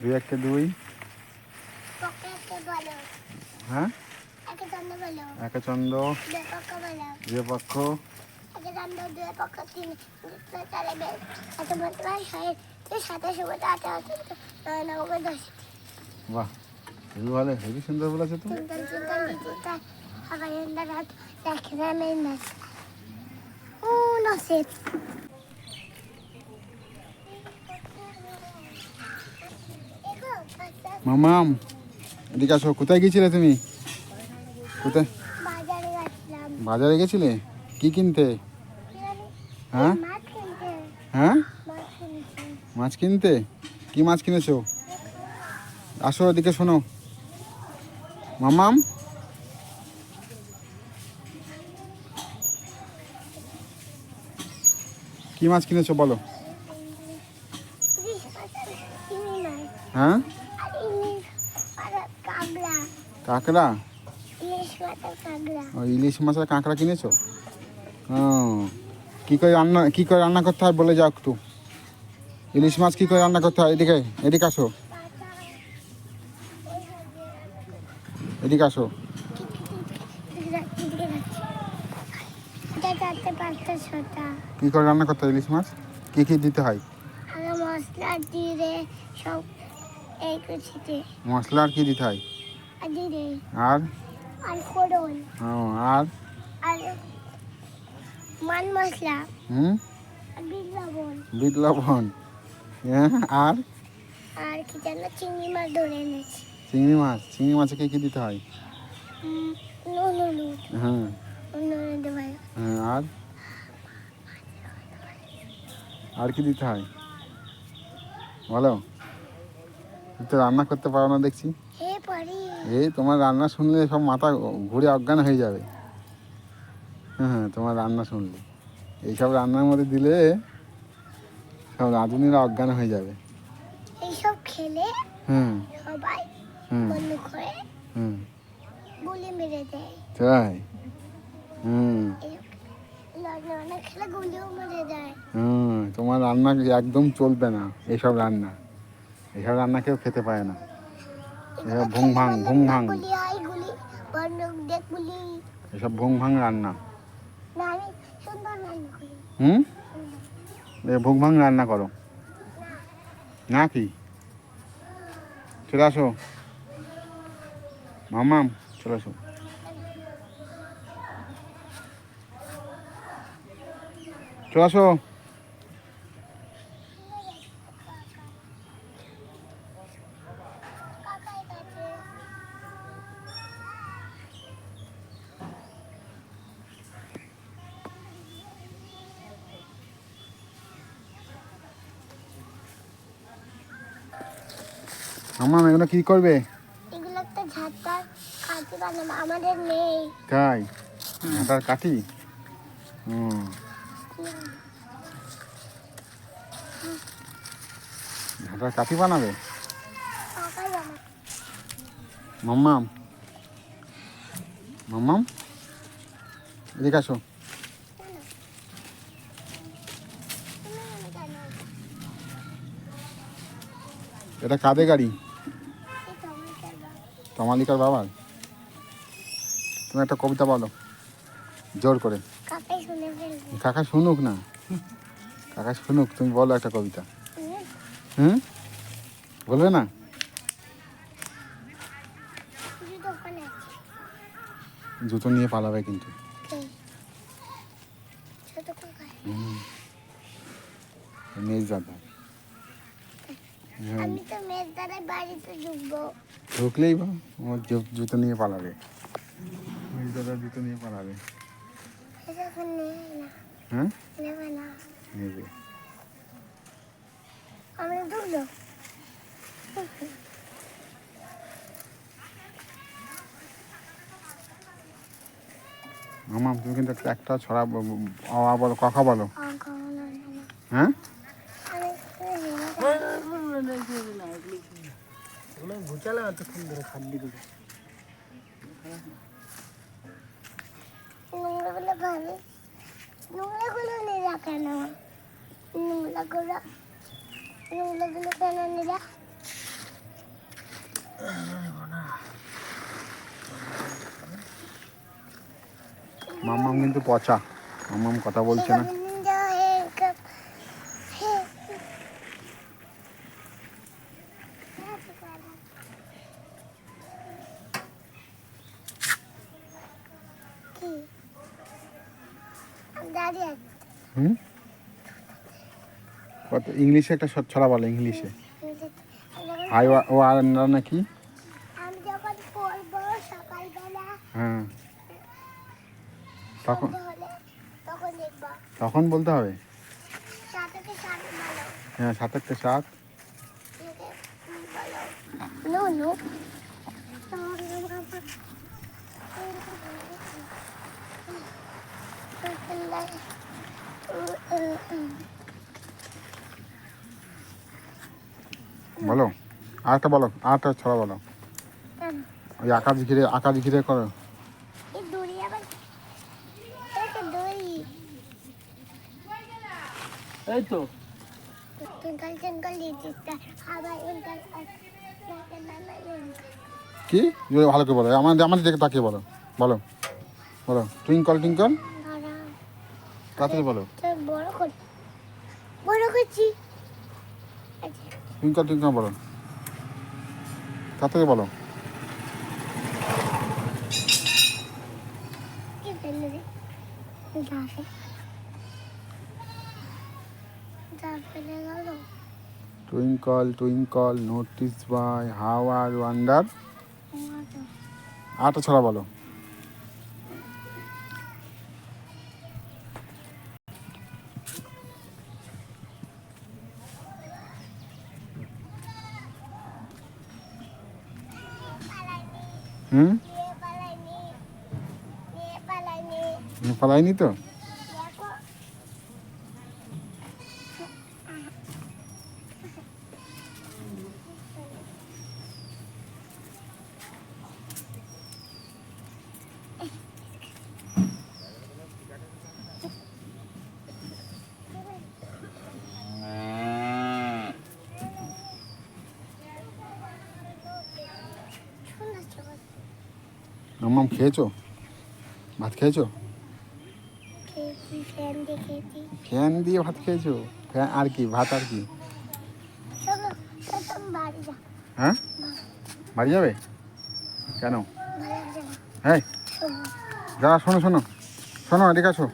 দুই একটা দুই। হ্যাঁ? একে চন্দ্র বলো। একে চন্দ্র দুই পক্ষ শহীদ তুই সাতাশ বলতে আটে আটে নয় নব্বই দশ বাহ হেবি ভালো হেবি সুন্দর বলেছে তো চিন্তান চিন্তান চিন্তান সবাই এন্ডা রাত দেখে যায় মেন নাচ ও নসিব মামাম এদিকে আসো কোথায় গিয়েছিলে তুমি? কোথায়? বাজারে গেছিলে? কি কিনতে? হ্যাঁ? হ্যাঁ? মাছ কিনতে? কি মাছ কিনেছো? আসো এদিকে শোনো। মামাম? কি মাছ কিনেছো বলো? হ্যাঁ? কাঁকড়া। ও ইলিশ মাছ আর কাঁকড়া কিনেছো? ও কী করে রান্না কী করে রান্না করতে হয় বলে যাও একটু। ইলিশ মাছ কী করে রান্না করতে হয়? এদিকে এদিকে আসো। এদিকে আসো। কী করে রান্না করতে হয় ইলিশ মাছ? কী কী দিতে হয়? মশলা দিয়ে সব এই কুচিতে মশলা আর কী দিতে হয়? আর আর? আর ফোড়ন। ও আর? আর মান মশলা। হুম? আর বিট লবণ। বিট লবণ। হ্যাঁ আর? আর কি যেন চিংড়ি মাছ ধরে এনেছি। চিংড়ি মাছ। চিংড়ি মাছে কী কী দিতে হয়? উম, নুন হলুদ। হ্যাঁ। হ্যাঁ আর? আর কি দিতে হয়? বলো। তো রান্না করতে পারো না দেখছি। এই তোমার রান্না শুনলে সব মাথা ঘুরে অজ্ঞান হয়ে যাবে। হ্যাঁ হ্যাঁ তোমার রান্না শুনলে। এইসব রান্নার মধ্যে দিলে সব রাঁধুনিরা অজ্ঞান হয়ে যাবে। এইসব খেলে হুম সবাই হুম বন্ধ করে হুম গুলি মেরে দেয়। তাই? হুম রান্না খেলে গুলিও মেরে দেয় হুম তোমার রান্না একদম চলবে না এইসব রান্না। এইসব রান্না কেউ খেতে পায় না। এসব ভুং ভাং ভুং ভাং এসব ভুং ভাং রান্না। হুম? এ ভুং ভাং রান্না করো। না কি? চলে আসো। মামাম, চলে আসো। চলে আসো। মামাম এগুলো কি করবে? এগুলো ঝাঁটার কাটি বানাবো আমাদের নেই তাই হাতার কাঠি? হুম। হাতার কাঠি বানাবে? মাম্মাম। মাম্মাম? এদিকে আসো। এটা কাদের গাড়ি? তো তমালিকার বাবার? তুমি একটা কবিতা বলো। জোর করে। কাকা শুনুক না? কাকা শুনুক তুমি বলো একটা কবিতা। হুম, বলবে না? জুতো নিয়ে পালাবে কিন্তু। মেজ দাদা। আমি তো বাড়িতে ঢুকবো। ঢুকলেই বা আমার জুতো নিয়ে পালাবে। মেজ দাদা জুতো নিয়ে পালাবে। হ্যাঁ? নেবে না। নেবে। আমরা ঢুকলো মামা তুমি কিন্তু একটা- ছড়া কথা বলো। হ্যাঁ আমি ঘুচালে এতক্ষণ ধরে খাদ্য দিকে নোংরাগুলো ভাবে নোংরাগুলো নিয়ে কেন? নোংরাগুলো নোংরাগুলো কেন নিলা মাম্মাম কিন্তু পচা। মাম্মাম কথা বলছে না নিনজা হে কাপ হে কি দাদি আছে হুম? কত? ইংলিশে একটা ছড়া বলো ইংলিশে। হাই ও আর নাকি? হ্যাঁ। তখন তখন বলতে হবে? হ্যাঁ সাত একটা সাত নো নো বলো আরেকটা বলো আর একটা ছড়া বলো। ওই আকাশ ঘিরে আকাশ ঘিরে করো। এই তো। কি ভালো করে বলো। আমাদের আমাদের দেখে তাকিয়ে বলো। বলো। বলো। টুইঙ্কল টিঙ্কল তাড়াতাড়ি বলো। বড় কর বড় করছি। আচ্ছা। টুইঙ্কল টিঙ্কল বলো। তাড়াতাড়ি বলো। Twinkle twinkle notice by how are wonder আরেকটা ছড়া বলো হুম নিয়ে পালাইনি নিয়ে পালাইনি তো দেখো খেয়েছো ভাত খেয়েছি ফ্যান দেখেছি ফ্যান দিয়ে ভাত খেয়েছো? ফ্যান আর কি ভাত আর কি? বাড়ি হ্যাঁ? বাড়ি যাবে? কেন? হ্যাঁ যা দাদা শোনো শোনো। শোনো এদিকে আসো।